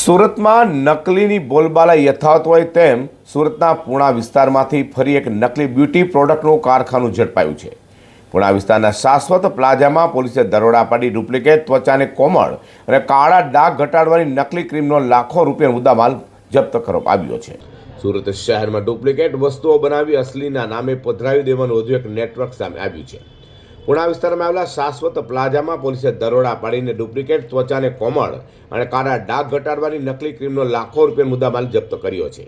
સુરતમાં નકલીની બોલબાલા યથાવત હોય તેમ સુરતના પૂણા વિસ્તારમાંથી ફરી એક નકલી બ્યુટી પ્રોડક્ટનું કારખાનું ઝડપાયું છે. પૂણા વિસ્તારના શાશ્વત પ્લાઝામાં પોલીસે દરોડા પાડી ડુપ્લિકેટ ત્વચાને કોમળ અને કાળા ડાઘ ઘટાડવાની નકલી ક્રીમનો લાખો રૂપિયાનો મુદ્દામાલ જપ્ત કરવામાં આવ્યો છે. સુરત શહેરમાં ડુપ્લિકેટ વસ્તુઓ બનાવી અસલીના નામે પધરાવી દેવાનું વધુ એક નેટવર્ક સામે આવ્યું છે. પુણા વિસ્તારમાં આવેલા શાશ્વત પ્લાઝામાં પોલીસે દરોડા પાડીને ડુપ્લિકેટ ત્વચાને કોમળ અને કાળા ડાઘ ઘટાડવાની નકલી ક્રીમનો લાખો રૂપિયા મુદ્દામાલ જપ્ત કર્યો છે.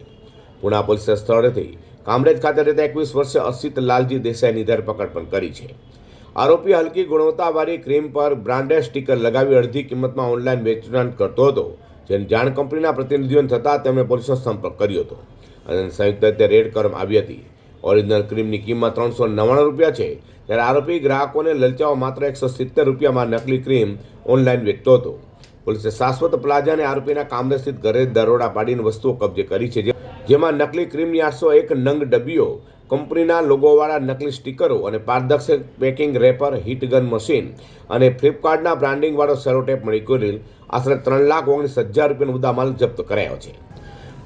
પુણા પોલીસે સ્થળેથી કામરેજ ખાતે રહેતા એકવીસ વર્ષે અસિત લાલજી દેસાઈની ધરપકડ પણ કરી છે. આરોપી હલકી ગુણવત્તાવાળી ક્રીમ પર બ્રાન્ડેડ સ્ટીકર લગાવી અડધી કિંમતમાં ઓનલાઈન વેચાણ કરતો હતો, જેની જાણ કંપનીના પ્રતિનિધિઓને થતાં તેમણે પોલીસનો સંપર્ક કર્યો હતો. અને સંયુક્ત રીતે રેડ કરવામાં આવી હતી. ઓરિજિનલ ક્રીમની કિંમત ત્રણસો નવ્વાણું રૂપિયા છે. ત્યારે આરોપી ગ્રાહકોને લલચાવવા માત્ર એકસો સિત્તેર રૂપિયામાં નકલી ક્રીમ ઓનલાઈન વેચતો હતો. પોલીસે શાશ્વત પ્લાઝા અને આરોપીના કામરેજ સ્થિત ઘરે દરોડા પાડીને વસ્તુઓ કબજે કરી છે. જેમાં નકલી ક્રીમની આઠસો એક નંગ ડબ્બીઓ, કંપનીના લોગોવાળા નકલી સ્ટીકરો અને પારદર્શક પેકિંગ રેપર, હીટગન મશીન અને ફ્લિપકાર્ટના બ્રાન્ડિંગવાળો સેરોટેપ મળી આશરે ત્રણ લાખ ઓગણીસ હજાર રૂપિયાનો મુદ્દામાલ જપ્ત કરાયો છે.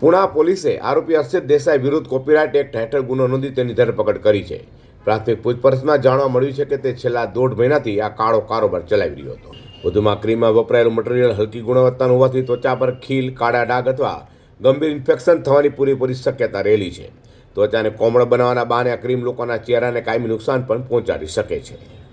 પુણા પોલીસે આરોપી હર્ષિત દેસાઈ વિરુદ્ધ કોપીરાઇટ એક્ટ હેઠળ ગુનો નોંધી તેની ધરપકડ કરી છે. પ્રાથમિક પૂછપરછમાં જાણવા મળ્યું છે કે તે છેલ્લા દોઢ મહિનાથી આ કાળો કારોબાર ચલાવી રહ્યો હતો. વધુમાં ક્રીમમાં વપરાયેલું મટીરિયલ હલકી ગુણવત્તાનું હોવાથી ત્વચા પર ખીલ, કાળા ડાઘ અથવા ગંભીર ઇન્ફેક્શન થવાની પૂરેપૂરી શક્યતા રહેલી છે. ત્વચાને કોમળ બનાવવાના બહાને આ ક્રીમ લોકોના ચહેરાને કાયમી નુકસાન પણ પહોંચાડી શકે છે.